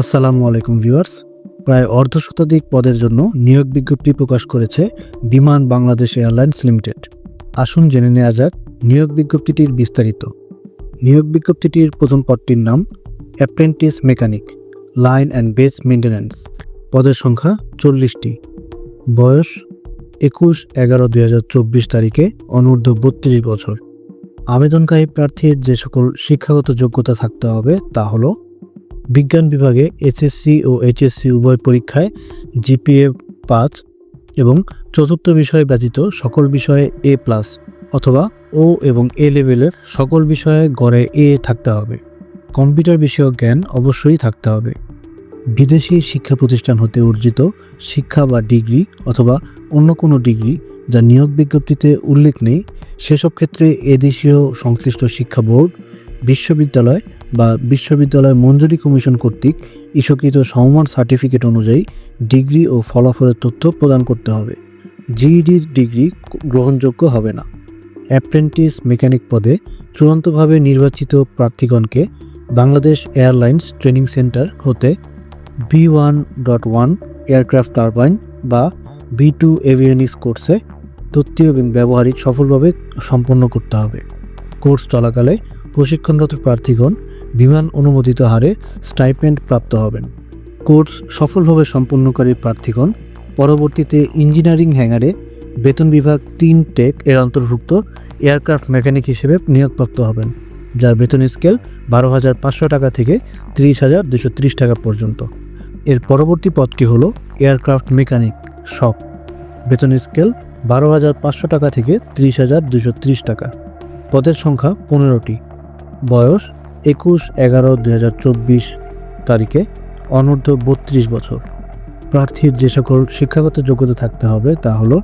আসসালামু আলাইকুম ভিউয়ার্স। প্রায় অর্ধ শতাধিক পদের জন্য নিয়োগ বিজ্ঞপ্তি প্রকাশ করেছে বিমান বাংলাদেশ এয়ারলাইন্স লিমিটেড। আসুন জেনে নেওয়া যাক নিয়োগ বিজ্ঞপ্তিটির বিস্তারিত। নিয়োগ বিজ্ঞপ্তিটির প্রথম পদটির নাম apprentice mechanic line and base maintenance পদের সংখ্যা চল্লিশটি। বয়স একুশ এগারো দুই হাজার চব্বিশ তারিখে অনূর্ধ্ব বত্রিশ বছর। আবেদনকারী প্রার্থীর যে সকল শিক্ষাগত যোগ্যতা থাকতে হবে তা হলো বিজ্ঞান বিভাগে এসএসসি ও এইচএসসি উভয় পরীক্ষায় জিপিএ পাঁচ এবং চতুর্থ বিষয় ব্যতীত সকল বিষয়ে এ প্লাস অথবা ও এবং এ লেভেলের সকল বিষয়ে গড়ে এ থাকতে হবে। কম্পিউটার বিষয়ক জ্ঞান অবশ্যই থাকতে হবে। বিদেশি শিক্ষা প্রতিষ্ঠান হতে অর্জিত শিক্ষা বা ডিগ্রি অথবা অন্য কোনো ডিগ্রি যা নিয়োগ বিজ্ঞপ্তিতে উল্লেখ নেই, সেসব ক্ষেত্রে এদেশীয় সংশ্লিষ্ট শিক্ষা বোর্ড, বিশ্ববিদ্যালয় বা বিশ্ববিদ্যালয় মঞ্জুরি কমিশন কর্তৃক ইস্যুকৃত সমমান সার্টিফিকেট অনুযায়ী ডিগ্রি ও ফলাফলের তথ্য প্রদান করতে হবে। জিইডির ডিগ্রি গ্রহণযোগ্য হবে না। অ্যাপ্রেন্টিস মেকানিক পদে চূড়ান্তভাবে নির্বাচিত প্রার্থীগণকে বাংলাদেশ এয়ারলাইন্স ট্রেনিং সেন্টার হতে B one dot one aircraft turbine বা বি টু এভিয়ানিক্স কোর্সে তথ্য এবং ব্যবহারিক সফলভাবে সম্পন্ন করতে হবে। কোর্স চলাকালে প্রশিক্ষণরত প্রার্থীগণ বিমান অনুমোদিত হারে স্টাইপেন্ড প্রাপ্ত হবেন। কোর্স সফলভাবে সম্পন্নকারী প্রার্থীগণ, পরবর্তীতে ইঞ্জিনিয়ারিং হ্যাঙ্গারে বেতন বিভাগ তিন টেক এর অন্তর্ভুক্ত এয়ারক্রাফট মেকানিক হিসেবে নিয়োগপ্রাপ্ত হবেন, যার বেতন স্কেল বারো হাজার পাঁচশো টাকা থেকে তিরিশ হাজার দুশো ত্রিশ টাকা পর্যন্ত। এর পরবর্তী পদটি হল এয়ারক্রাফট মেকানিক শপ। বেতন স্কেল বারো হাজার পাঁচশো টাকা থেকে তিরিশ হাজার দুশো ত্রিশ টাকা। পদের সংখ্যা পনেরোটি। বয়স একুশ এগারো দুই তারিখে অনূর্ধ্ব বত্রিশ বছর। প্রার্থীর যে সকল শিক্ষাগত যোগ্যতা থাকতে হবে তা হলো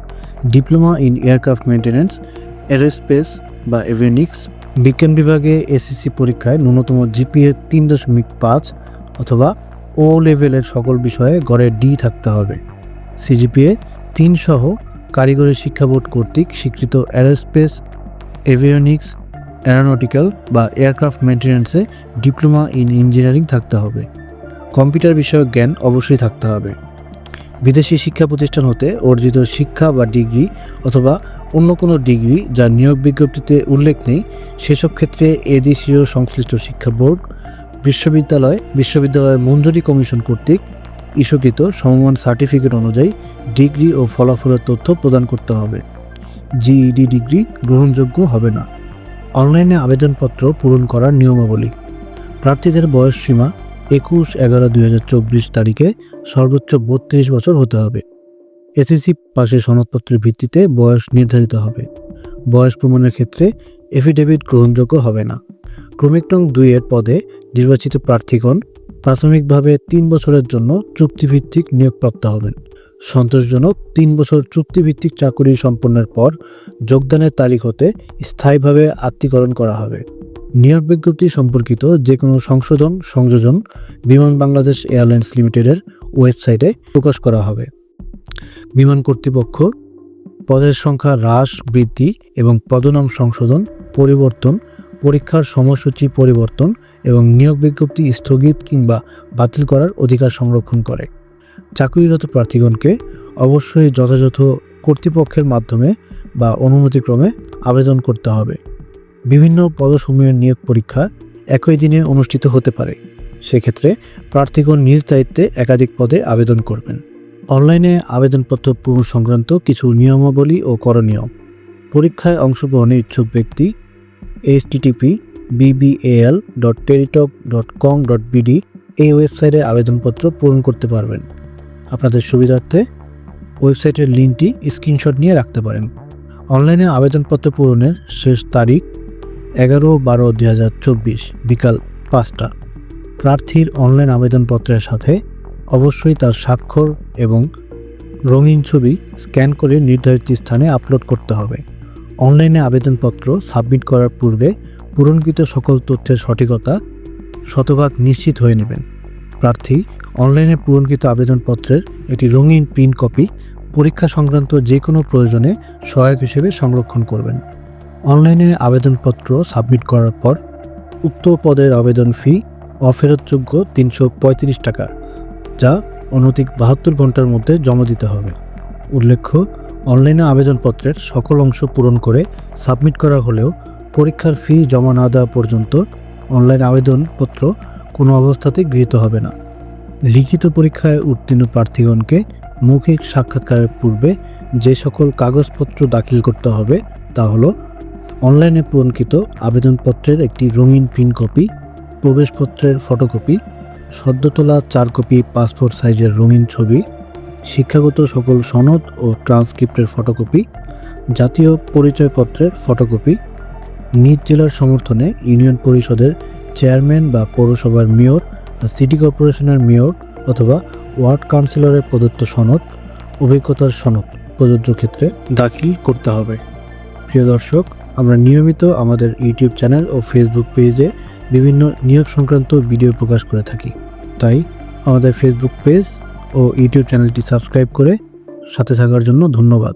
diploma in aircraft maintenance aerospace বা এভিনিক্স বিজ্ঞান বিভাগে এসএসসি পরীক্ষায় ন্যূনতম জিপিএ তিন দশমিক পাঁচ অথবা ও লেভেলের সকল বিষয়ে গড়ে ডি থাকতে হবে। সিজিপিএ তিন সহ কারিগরি শিক্ষা বোর্ড কর্তৃক স্বীকৃত অ্যারোস্পেস এভিয়নিক্স অ্যারোনটিক্যাল বা এয়ারক্রাফট মেনটেন্যান্সে ডিপ্লোমা ইন ইঞ্জিনিয়ারিং থাকতে হবে। কম্পিউটার বিষয়ক জ্ঞান অবশ্যই থাকতে হবে। বিদেশি শিক্ষা প্রতিষ্ঠান হতে অর্জিত শিক্ষা বা ডিগ্রি অথবা অন্য কোনো ডিগ্রি যা নিয়োগ বিজ্ঞপ্তিতে উল্লেখ নেই, সেসব ক্ষেত্রে এদেশীয় সংশ্লিষ্ট শিক্ষা বোর্ড, বিশ্ববিদ্যালয় বিশ্ববিদ্যালয় মঞ্জুরি কমিশন কর্তৃক ইস্যুকৃত সমমান সার্টিফিকেট অনুযায়ী ডিগ্রি ও ফলাফলের তথ্য প্রদান করতে হবে। জিইডি ডিগ্রি গ্রহণযোগ্য হবে না। অনলাইনে আবেদনপত্র পূরণ করার নিয়মাবলী। প্রার্থীদের বয়স সীমা একুশ এগারো দুই হাজার চব্বিশ তারিখে সর্বোচ্চ বত্রিশ বছর হতে হবে। এসএসসি পাশের সনদপত্রের ভিত্তিতে বয়স নির্ধারিত হবে। বয়স প্রমাণের ক্ষেত্রে এফিডেভিট গ্রহণযোগ্য হবে না। ক্রমিক নং দুইয়ের পদে নির্বাচিত প্রার্থীগণ প্রাথমিকভাবে তিন বছরের জন্য চুক্তিভিত্তিক নিয়োগপ্রাপ্ত হবেন। সন্তোষজনক তিন বছর চুক্তিভিত্তিক চাকুরি সম্পন্নের পর যোগদানের তারিখ হতে স্থায়ীভাবে আত্মীকরণ করা হবে। নিয়োগ বিজ্ঞপ্তি সম্পর্কিত যে কোনো সংশোধন, সংযোজন বিমান বাংলাদেশ এয়ারলাইন্স লিমিটেডের ওয়েবসাইটে প্রকাশ করা হবে। বিমান কর্তৃপক্ষ, পদের সংখ্যা হ্রাস, বৃদ্ধি এবং পদনাম সংশোধন, পরিবর্তন, পরীক্ষার সময়সূচি পরিবর্তন এবং নিয়োগ বিজ্ঞপ্তি স্থগিত কিংবা বাতিল করার অধিকার সংরক্ষণ করে। চাকরিরত প্রার্থীগণকে অবশ্যই যথাযথ কর্তৃপক্ষের মাধ্যমে বা অনুমতিক্রমে আবেদন করতে হবে। বিভিন্ন পদসমূহের নিয়োগ পরীক্ষা একই দিনে অনুষ্ঠিত হতে পারে। সেক্ষেত্রে প্রার্থীগণ নিজ দায়িত্বে একাধিক পদে আবেদন করবেন। অনলাইনে আবেদনপত্র পূরণ সংক্রান্ত কিছু নিয়মাবলী ও করণীয়। পরীক্ষায় অংশগ্রহণে ইচ্ছুক ব্যক্তি HTTP BBL dot Teletalk dot com dot BD এই ওয়েবসাইটে আবেদনপত্র পূরণ করতে পারবেন। আপনাদের সুবিধার্থে ওয়েবসাইটের লিঙ্কটি স্ক্রিনশট নিয়ে রাখতে পারেন। অনলাইনে আবেদনপত্র পূরণের শেষ তারিখ এগারো বারো দুই হাজার চব্বিশ, বিকাল পাঁচটা। প্রার্থীর অনলাইন আবেদনপত্রের সাথে অবশ্যই তার স্বাক্ষর এবং রঙিন ছবি স্ক্যান করে নির্ধারিত স্থানে আপলোড করতে হবে। অনলাইনে আবেদনপত্র সাবমিট করার পূর্বে পূরণকৃত সকল তথ্যের সঠিকতা শতভাগ নিশ্চিত হয়ে নেবেন। প্রার্থী অনলাইনে পূরণকৃত আবেদনপত্রের একটি রঙিন প্রিন্ট কপি পরীক্ষা সংক্রান্ত যে কোনো প্রয়োজনে সহায়ক হিসেবে সংরক্ষণ করবেন। অনলাইনে আবেদনপত্র সাবমিট করার পর উক্ত পদের আবেদন ফি অফেরতযোগ্য তিনশো পঁয়ত্রিশ টাকা, যা অনধিক বাহাত্তর ঘণ্টার মধ্যে জমা দিতে হবে। উল্লেখ্য, অনলাইনে আবেদনপত্রের সকল অংশ পূরণ করে সাবমিট করা হলেও পরীক্ষার ফি জমা না দেওয়া পর্যন্ত অনলাইন আবেদনপত্র কোনো অবস্থাতেই গৃহীত হবে না। লিখিত পরীক্ষায় উত্তীর্ণ প্রার্থীগণকে মৌখিক সাক্ষাৎকারের পূর্বে যে সকল কাগজপত্র দাখিল করতে হবে তা হলো অনলাইনে পূরণকৃত আবেদনপত্রের একটি রঙিন প্রিন্ট কপি, প্রবেশপত্রের ফটোকপি সদ্য তোলা চার কপি পাসপোর্ট সাইজের রঙিন ছবি, শিক্ষাগত সকল সনদ ও ট্রান্সক্রিপ্টের ফটোকপি, জাতীয় পরিচয়পত্রের ফটোকপি, নিজ জেলার সমর্থনে ইউনিয়ন পরিষদের চেয়ারম্যান বা পৌরসভার মেয়র সিটি কর্পোরেশনের মেয়র অথবা ওয়ার্ড কাউন্সিলরের প্রদত্ত সনদ, অভিজ্ঞতার সনদ প্রযোজ্য ক্ষেত্রে দাখিল করতে হবে। প্রিয় দর্শক, আমরা নিয়মিত আমাদের ইউটিউব চ্যানেল ও ফেসবুক পেজে বিভিন্ন নিয়োগ সংক্রান্ত ভিডিও প্রকাশ করে থাকি। তাই আমাদের ফেসবুক পেজ ও ইউটিউব চ্যানেলটি সাবস্ক্রাইব করে সাথে থাকার জন্য ধন্যবাদ।